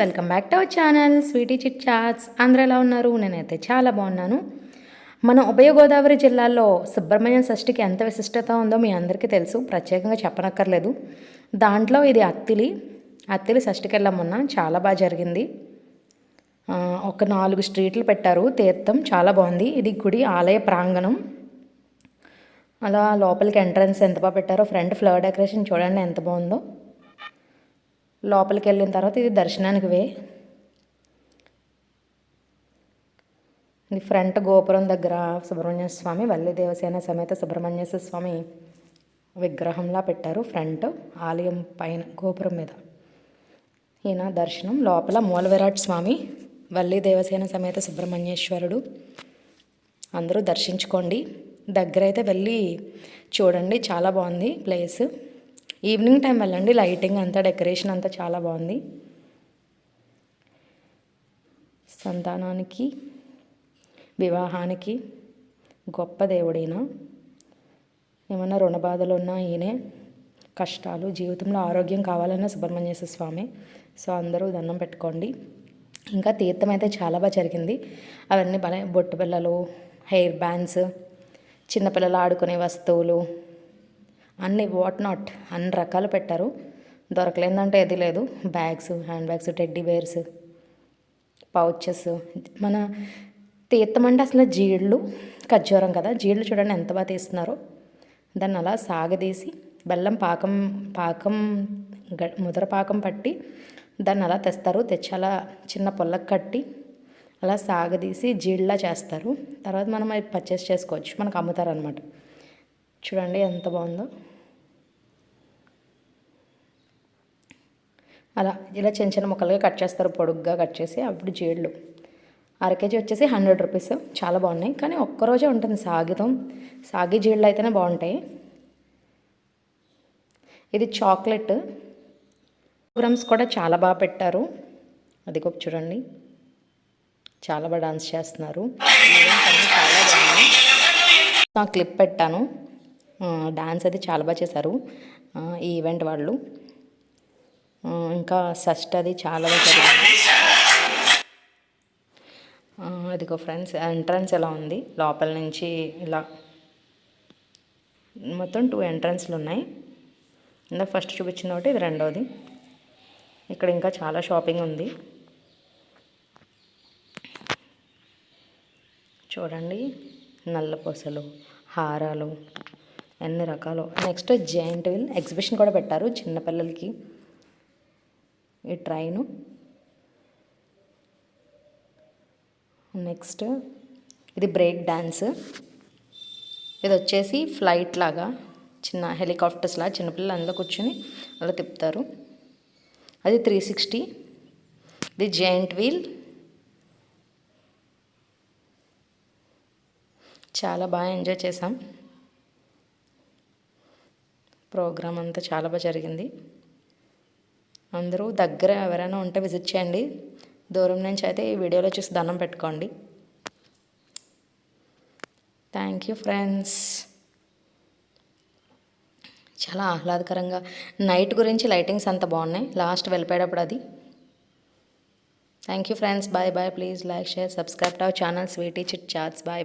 Welcome back to our channel sweety chit chats. అందరూ ఎలా ఉన్నారు నేనైతే చాలా బాగున్నాను. మన ఉభయ గోదావరి జిల్లాలో సుబ్రహ్మణ్యం షష్ఠికి ఎంత విశిష్టత ఉందో మీ అందరికీ తెలుసు ప్రత్యేకంగా చెప్పనక్కర్లేదు. దాంట్లో ఇది అత్తిలి. అత్తిలి షష్ఠికి వెళ్ళమున్న చాలా బాగా జరిగింది. ఒక నాలుగు స్ట్రీట్లు పెట్టారు తీర్థం చాలా బాగుంది. ఇది గుడి ఆలయ ప్రాంగణం. అలా లోపలికి ఎంట్రన్స్ ఎంత బాగా పెట్టారో ఫ్రంట్ ఫ్లవర్ డెకరేషన్ చూడండి ఎంత బాగుందో. లోపలికి వెళ్ళిన తర్వాత ఇది దర్శనానికి వే. ఇది ఫ్రంట్ గోపురం దగ్గర సుబ్రహ్మణ్య స్వామి వల్లి దేవసేన సమేత సుబ్రహ్మణ్యేశ్వర స్వామి విగ్రహంలా పెట్టారు ఫ్రంట్ ఆలయం పైన గోపురం మీద. ఈయన దర్శనం లోపల మూల విరాట్ స్వామి వల్లి దేవసేన సమేత సుబ్రహ్మణ్యేశ్వరుడు. అందరూ దర్శించుకోండి. దగ్గర అయితే వెళ్ళి చూడండి చాలా బాగుంది ప్లేస్. ఈవినింగ్ టైం వెళ్ళండి. లైటింగ్ అంతా డెకరేషన్ అంతా చాలా బాగుంది. సంతానానికి వివాహానికి గొప్ప దేవుడైన ఏమన్నా రుణ బాధలు ఉన్నా ఈయనే కష్టాలు జీవితంలో ఆరోగ్యం కావాలన్న సుబ్రహ్మణ్యేశ్వర స్వామి సో అందరూ దండం పెట్టుకోండి. ఇంకా తీర్థం అయితే చాలా బాగా జరిగింది. అవన్నీ భలే బొట్టు పిల్లలు హెయిర్ బ్యాండ్స్ చిన్నపిల్లలు ఆడుకునే వస్తువులు అన్ని వాట్ నాట్ అన్ని రకాలు పెట్టారు. దొరకలేదంటే ఏది లేదు. Bags hand bags teddy bears pouches మన తీర్థం అంటే అసలు జీళ్ళు ఖర్జూరం కదా. జీళ్ళు చూడండి ఎంత బాగా తీస్తున్నారో. దాన్ని అలా సాగదీసి బెల్లం పాకం పాకం గ- ముద్ర పాకం పట్టి దాన్ని అలా తెస్తారు. తెచ్చి అలా చిన్న పొల్లకు కట్టి అలా సాగదీసి జీళ్ళలా చేస్తారు. తర్వాత మనం అవి పర్చేస్ చేసుకోవచ్చు. మనకు అమ్ముతారు అనమాట చూడండి ఎంత బాగుందో. అలా ఇలా చిన్న చిన్న ముక్కలుగా కట్ చేస్తారు పొడుగ్గా కట్ చేసి అప్పుడు జీళ్ళు. అర కేజీ వచ్చేసి హండ్రెడ్ రూపీస్. చాలా బాగున్నాయి. కానీ ఒక్కరోజే ఉంటుంది సాగితం. సాగి జీళ్ళు అయితేనే బాగుంటాయి. ఇది చాక్లెట్. ప్రోగ్రామ్స్ కూడా చాలా బాగా పెట్టారు. అది గొప్ప చూడండి. చాలా బాగా డాన్స్ చేస్తున్నారు. చాలా క్లిప్ పెట్టాను. డాన్స్ అయితే చాలా బాగా చేశారు. ఈ ఈవెంట్ వాళ్ళు. ఇంకా షష్ట్ అది చాలా జరిగింది. అదిగో ఫ్రెండ్స్ ఎంట్రన్స్ ఎలా ఉంది? లోపల నుంచి ఇలా మొత్తం టూ ఎంట్రన్స్లు ఉన్నాయి. ఇందా ఫస్ట్ చూపించిన ఒకటి ఇది రెండవది ఇక్కడ ఇంకా చాలా షాపింగ్ ఉంది. చూడండి నల్ల పూసలు హారాలు అన్ని రకాలు. నెక్స్ట్ జైంట్ వీల్ ఎగ్జిబిషన్ కూడా పెట్టారు చిన్నపిల్లలకి ఈ ట్రైను. నెక్స్ట్ ఇది బ్రేక్ డ్యాన్స్ ఇది వచ్చేసి ఫ్లైట్ లాగా చిన్న హెలికాప్టర్స్ లాగా చిన్నపిల్లలు అందులో కూర్చొని అలా తిప్పుతారు. అది త్రీ సిక్స్టీ. ఇది జాయింట్ వీల్. చాలా బాగా ఎంజాయ్ చేసాం ప్రోగ్రామ్ అంతా చాలా బాగా జరిగింది. అందరూ దగ్గర ఎవరైనా ఉంటే విజిట్ చేయండి. దూరం నుంచి అయితే ఈ వీడియోలో చూసి దండం పెట్టుకోండి. థ్యాంక్ యూ ఫ్రెండ్స్ చాలా ఆహ్లాదకరంగా. నైట్ గురించి లైటింగ్స్ అంత బాగున్నాయి. లాస్ట్ వెళ్ళిపోయేటప్పుడు అది. Thank you friends bye bye please like share subscribe to our channel sweety chit chats bye